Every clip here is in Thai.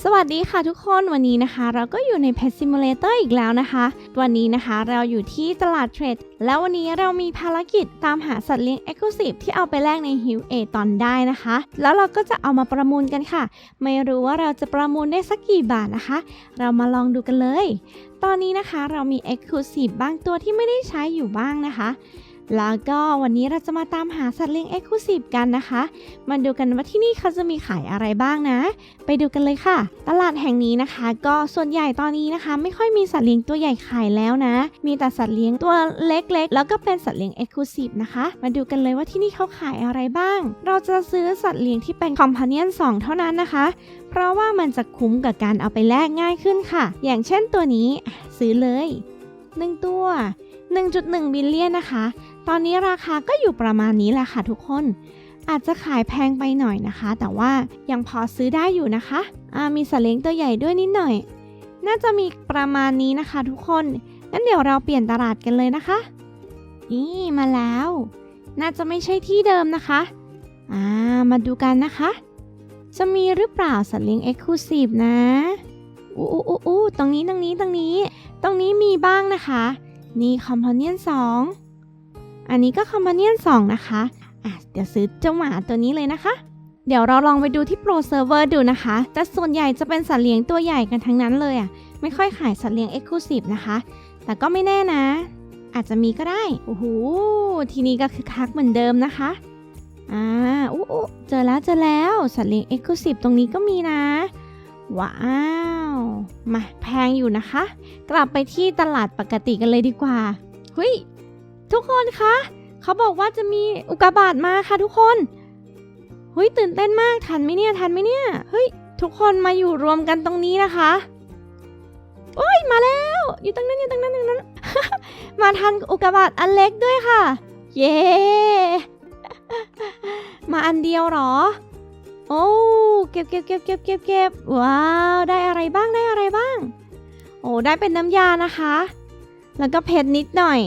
สวัสดีค่ะทุกคนวันนี้นะคะ เราก็อยู่ใน Pet Simulator อีกแล้วนะคะ วันนี้นะคะเราอยู่ที่ตลาดเทรด แล้ววันนี้เรามีภารกิจตามหาสัตว์เลี้ยง Exclusive ที่เอาไปแลกใน h i w a ตอนได้นะคะ แล้วเราก็จะเอามาประมูลกันค่ะ ไม่รู้ว่าเราจะประมูลได้สักกี่บาทนะคะ เรามาลองดูกันเลย ตอนนี้นะคะเรามี Exclusive บางตัวที่ไม่ได้ใช้อยู่บ้างนะคะ แล้วก็วันนี้เราจะมาตามหาสัตว์เลี้ยง Exclusive กันนะคะ มาดูกันว่าที่นี่เขาจะมีขายอะไรบ้างนะ ไปดูกันเลยค่ะ ตลาดแห่งนี้นะคะ ก็ส่วนใหญ่ตอนนี้นะคะ ไม่ค่อยมีสัตว์เลี้ยงตัวใหญ่ขายแล้วนะ มีแต่สัตว์เลี้ยงตัวเล็กๆ แล้วก็เป็นสัตว์เลี้ยง Exclusive นะคะ มาดูกันเลยว่าที่นี่เขาขายอะไรบ้าง เราจะซื้อสัตว์เลี้ยงที่เป็น Companion 2เท่านั้นนะคะ เพราะว่ามันจะคุ้มกับการเอาไปแลกง่ายขึ้นค่ะ อย่างเช่นตัวนี้ซื้อเลย 1 ตัว 1.1 บิลเลียนนะคะ ตอนนี้ราคาก็อยู่ประมาณนี้แหละค่ะทุกคน อาจจะขายแพงไปหน่อยนะคะ แต่ว่ายังพอซื้อได้อยู่นะคะอ่ามีสัตว์เลี้ยงตัวใหญ่ด้วยนิดหน่อย น่าจะมีประมาณนี้นะคะ ทุกคนงั้นเดี๋ยวเราเปลี่ยนตลาดกันเลยนะคะ นี่มาแล้ว น่าจะไม่ใช่ที่เดิมนะคะอ่ามาดูกันนะคะ จะมีหรือเปล่าสัตว์เลี้ยง Exclusive นะอู้อู้อู้อู้ตรงนี้ตรงนี้ตรงนี้ ตรงนี้มีบ้างนะคะ นี่คอมพาเนียน2อั อันนี้ก็คอมพาเนียน2นะคะอะเดี๋ยวซื้อเจ้าหมาตัวนี้เลยนะคะ เดี๋ยวเราลองไปดูที่ Pro Server ดูนะคะ แต่ส่วนใหญ่จะเป็นสัตว์เลี้ยงตัวใหญ่กันทั้งนั้นเลยอะ ไม่ค่อยขายสัตว์เลี้ยง Exclusive นะคะ แต่ก็ไม่แน่นะ อาจจะมีก็ได้ โอ้โห ทีนี้ก็คือคักเหมือนเดิมนะคะ อ่าอู้เจอแล้วเจอแล้ว สัตว์เลี้ยง Exclusive ตรงนี้ก็มีนะ ว้าว มาแพงอยู่นะคะ กลับไปที่ตลาดปกติกันเลยดีกว่า เฮ้ย ทุกคนคะ เขาบอกว่าจะมีอุกกาบาตมาค่ะทุกคนเฮ้ยตื่นเต้นมากทันไหมเนี่ยทันไหมเนี่ยเฮ้ยทุกคนมาอยู่รวมกันตรงนี้นะคะโอ้ยมาแล้ว อยู่ตรงนั้นอยู่ตรงนั้นอยู่ตรงนั้น มาทันอุกกาบาตอันเล็กด้วยค่ะ เย้มาอันเดียวเหรอ โอ้เก็บเก็บเก็บเก็บเก็บเก็บว้าวได้อะไรบ้างได้อะไรบ้าง โอ้ได้เป็นน้ำยานะคะ แล้วก็เพชรนิดหน่อย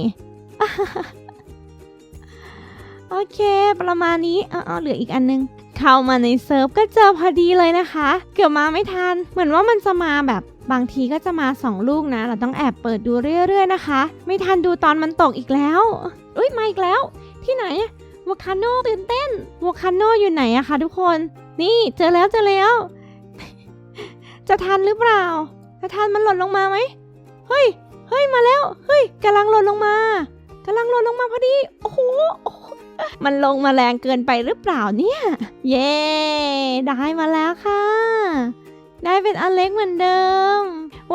โอเค ประมาณนี้เอาเอเหลืออีกอันนึง เข้ามาในเซิร์ฟก็เจอพอดีเลยนะคะ เกือบมาไม่ทัน เหมือนว่ามันจะมาแบบบางทีก็จะมาสองลูกนะ เราต้องแอบเปิดดูเรื่อย ๆ นะคะ ไม่ทันดูตอนมันตกอีกแล้ว อุ้ยมาอีกแล้ว ที่ไหนวอคาโนตื่นเต้นวอคาโนอยู่ไหนอะคะทุกคน นี่เจอแล้วเจอแล้ว จะทันหรือเปล่า จะทันมันหล่นลงมาไหม เฮ้ย เฮ้ยมาแล้ว เฮ้ยกำลังหล่นลงมา กำลังหล่นลงมาพอดี โอ้โห มันลงมาแรงเกินไปหรือเปล่าเนี่ย เย้ ได้มาแล้วค่ะ ได้เป็นอันเล็กเหมือนเดิม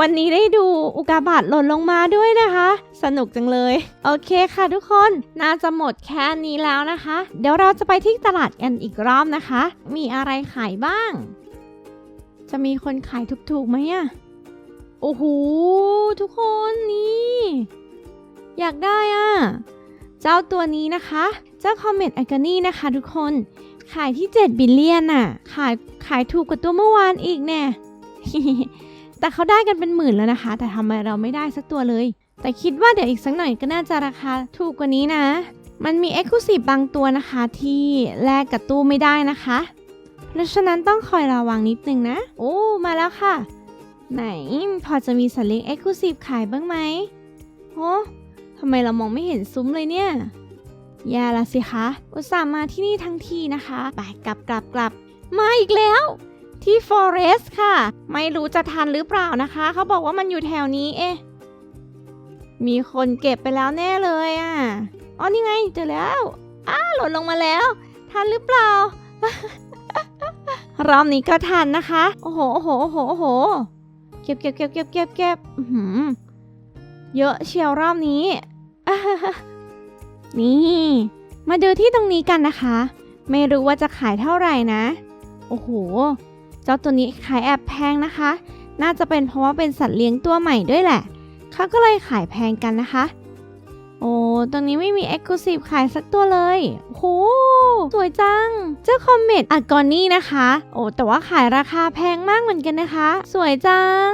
วันนี้ได้ดูอุกกาบาตหล่นลงมาด้วยนะคะ สนุกจังเลย โอเคค่ะทุกคน น่าจะหมดแค่นี้แล้วนะคะ เดี๋ยวเราจะไปที่ตลาดกันอีกรอบนะคะ มีอะไรขายบ้าง จะมีคนขายถูกๆไหมอะโอ้โห ทุกคนนี่ อยากได้อะ เจ้าตัวนี้นะคะ เจ้าคอมเมตไอคอนี่นะคะทุกคน ขายที่ 7 บิลเลียนน่ะ ขายขายถูกกว่าตัวเมื่อวานอีกแน่ แต่เขาได้กันเป็นหมื่นแล้วนะคะ แต่ทำไมเราไม่ได้สักตัวเลย แต่คิดว่าเดี๋ยวอีกสักหน่อยก็น่าจะราคาถูกกว่านี้นะ มันมี e x c l u s i v e บางตัวนะคะที่แลกกับตู้ไม่ได้นะคะ เพราะฉะนั้นต้องคอยระวังนิดนึงนะ โอ้ มาแล้วค่ะไหนพอจะมีสัตว์เลี้ยง e x c l u s i v e ขายบ้างไหมโอ้ ทำไมเรามองไม่เห็นซุ้มเลยเนี่ยแย่ละสิคะ อุตส่าห์มาที่นี่ทั้งทีนะคะ ไปกลับกลับกลับ มาอีกแล้ว ที่ Forest ค่ะ ไม่รู้จะทันหรือเปล่านะคะ เขาบอกว่ามันอยู่แถวนี้ เอ๊ะ มีคนเก็บไปแล้วแน่เลยอะ อ๋อ นี่ไงเจอแล้วอ้าหล่นลงมาแล้ว ทันหรือเปล่ารอบนี้ก็ทันนะคะ โอ้โห โอ้โห โอ้โห โอ้โห เก็บเก็บเก็บเก็บเก็บเก็บเยอะเชียวรอบนี้ นี่ มาดูที่ตรงนี้กันนะคะ ไม่รู้ว่าจะขายเท่าไหร่นะ โอ้โห เจ้าตัวนี้ขายแอบแพงนะคะ น่าจะเป็นเพราะว่าเป็นสัตว์เลี้ยงตัวใหม่ด้วยแหละ เขาก็เลยขายแพงกันนะคะ โอ้ ตรงนี้ไม่มี Exclusive ขายสักตัวเลย โอ้โห สวยจัง เจ้าคอมเมตอัดกอนนี่นะคะ โอ้ แต่ว่าขายราคาแพงมากเหมือนกันนะคะ สวยจัง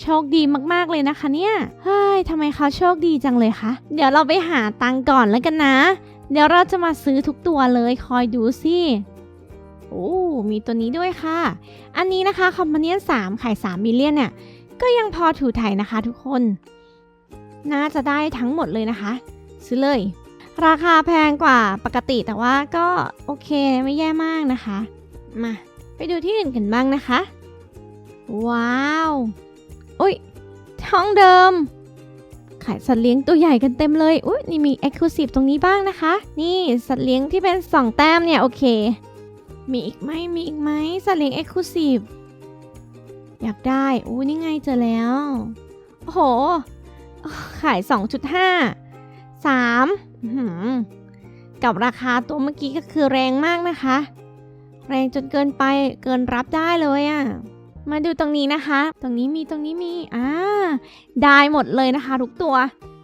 โชคดีมากๆเลยนะคะเนี่ย เฮ้ยทำไมเขาโชคดีจังเลยคะ เดี๋ยวเราไปหาตังก่อนแล้วกันนะ เดี๋ยวเราจะมาซื้อทุกตัวเลยคอยดูสิ โอ้ มีตัวนี้ด้วยค่ะ อันนี้นะคะคอมพานียน3ขาย3มิลเลียนเนี่ย ก็ยังพอถูถ่ายนะคะทุกคน น่าจะได้ทั้งหมดเลยนะคะ ซื้อเลย ราคาแพงกว่าปกติแต่ว่าก็โอเคไม่แย่มากนะคะ มา ไปดูที่อื่นกันบ้างนะคะ ว้าว อุ้ยท้องเดิม ขายสัตว์เลี้ยงตัวใหญ่กันเต็มเลยอุ้ยนี่มี Exclusive ตรงนี้บ้างนะคะ นี่สัตว์เลี้ยงที่เป็น 2 แต้มเนี่ย โอเค มีอีกไหมมีอีกไหมสัตว์เลี้ยง Exclusive อยากได้อู้นี่ไงเจอแล้ว โอ้โห ขาย 2.5 3หือกับราคาตัวเมื่อกี้ก็คือแรงมากนะคะ แรงจนเกินไปเกินรับได้เลยอะ่ะ มาดูตรงนี้นะคะ ตรงนี้มีตรงนี้มีอ่าได้หมดเลยนะคะ ทุกตัว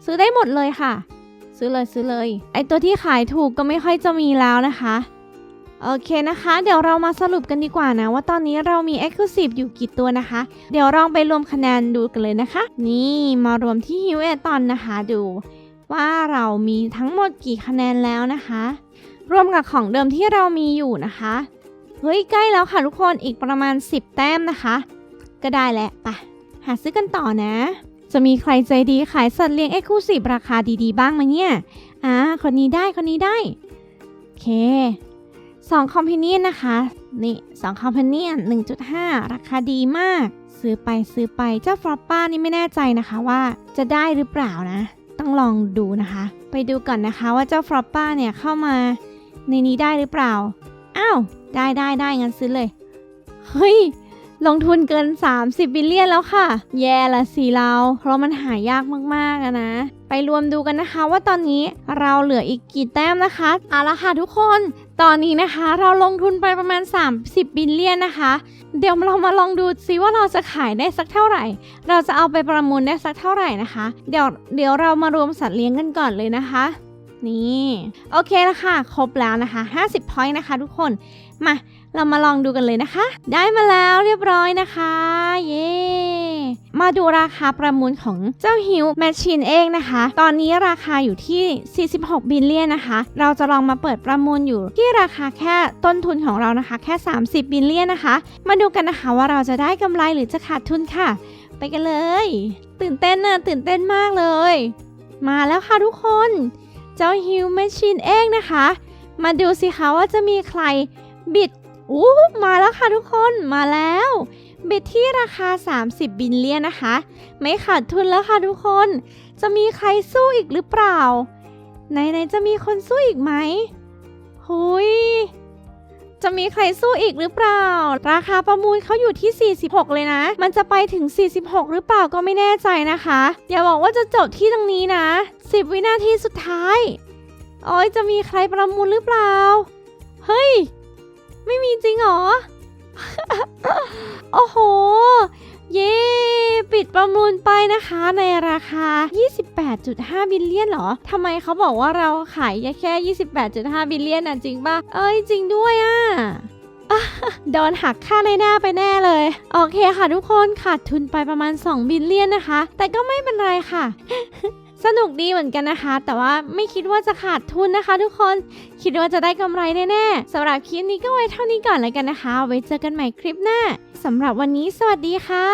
ซื้อได้หมดเลยค่ะ ซื้อเลยซื้อเลย ไอตัวที่ขายถูกก็ไม่ค่อยจะมีแล้วนะคะโอเคนะคะ เดี๋ยวเรามาสรุปกันดีกว่านะ ว่าตอนนี้เรามี Exclusive อยู่กี่ตัวนะคะ เดี๋ยวลองไปรวมคะแนนดูกันเลยนะคะ นี่มารวมที่ฮิวเอตอนนะคะดู ว่าเรามีทั้งหมดกี่คะแนนแล้วนะคะ รวมกับของเดิมที่เรามีอยู่นะคะ เฮ้ย ใกล้แล้วค่ะทุกคนอีกประมาณ 10 แต้มนะคะ ก็ได้แหล้วไปหาซื้อกันต่อนะ จะมีใครใจดีขายสัตว์เลี้ยง Exclusive ราคาดีๆ บ้างไหมเนี่ย อ่า คนนี้ได้คนนี้ได้ โอเคสองคอมพ n เนียนนะคะ นี่สองคอมพ n เนียน1.5ราคาดีมาก ซื้อไปซื้อไปเจ้าฟลอปป้านี่ไม่แน่ใจนะคะว่าจะได้หรือเปล่านะ ต้องลองดูนะคะ ไปดูก่อนนะคะว่าเจ้าฟลอปป้าเนี่ยเข้ามาในนี้ได้หรือเปล่า อ้าว ได้ได้ได้งั้นซื้อเลย เฮ้ย ลงทุนเกิน 30 บิลเลียนแล้วค่ะ แย่ละสิเรา เพราะมันหายากมากๆอะนะ ไปรวมดูกันนะคะว่าตอนนี้เราเหลืออีกกี่แต้มนะคะเอาละค่ะทุกคน ตอนนี้นะคะเราลงทุนไปประมาณ 30 บิลเลียนนะคะ เดี๋ยวเรามาลองดูซิว่าเราจะขายได้สักเท่าไหร่ เราจะเอาไปประมูลได้สักเท่าไหร่นะคะ เดี๋ยวเดี๋ยวเรามารวมสัตว์เลี้ยงกันก่อนเลยนะคะ นี่โอเคแล้วค่ะ ครบแล้วนะคะ 50 point นะคะทุกคน มาเรามาลองดูกันเลยนะคะ ได้มาแล้วเรียบร้อยนะคะ เย้มาดูราคาประมูลของเจ้าฮิวแมชชีนเองนะคะ ตอนนี้ราคาอยู่ที่ 46 บิลเลียนนะคะ เราจะลองมาเปิดประมูลอยู่ที่ราคาแค่ต้นทุนของเรานะคะ แค่ 30 บิลเลียนนะคะ มาดูกันนะคะว่าเราจะได้กำไรหรือจะขาดทุนค่ะ ไปกันเลย ตื่นเต้นนะตื่นเต้นมากเลย มาแล้วค่ะทุกคน เจ้าฮิวแมชชีนเองนะคะ มาดูสิคะว่าจะมีใครบิดอู้มาแล้วค่ะทุกคนมาแล้ว บิดที่ราคา 30 บิลเลียนนะคะ ไม่ขาดทุนแล้วค่ะทุกคน จะมีใครสู้อีกหรือเปล่าไหนๆจะมีคนสู้อีกไหมหุย จะมีใครสู้อีกหรือเปล่า ราคาประมูลเขาอยู่ที่ 46 เลยนะ มันจะไปถึง 46 หรือเปล่าก็ไม่แน่ใจนะคะ อย่าบอกว่าจะจบที่ตรงนี้นะ 10 วินาทีสุดท้ายโอ้ยจะมีใครประมูลหรือเปล่า เฮ้ย ไม่มีจริงเหรอ โอ้โห ปิดประมูลไปนะคะในราคา 28.5 บิลเลียนเหรอทำไมเขาบอกว่าเราขายแค่ 28.5 บิลเลียนน่ะจริงป่ะ เอ้ยจริงด้วยอะอะโดนหักค่าในหน้าไปแน่เลย โอเคค่ะทุกคนขาดทุนไปประมาณ 2 บิลเลียนนะคะ แต่ก็ไม่เป็นไรค่ะสนุกดีเหมือนกันนะคะ แต่ว่าไม่คิดว่าจะขาดทุนนะคะ ทุกคน คิดว่าจะได้กำไรแน่ๆสำหรับคลิปนี้ก็ไว้เท่านี้ก่อนเลยกันนะคะ ไว้เจอกันใหม่คลิปหน้าสำหรับวันนี้สวัสดีค่ะ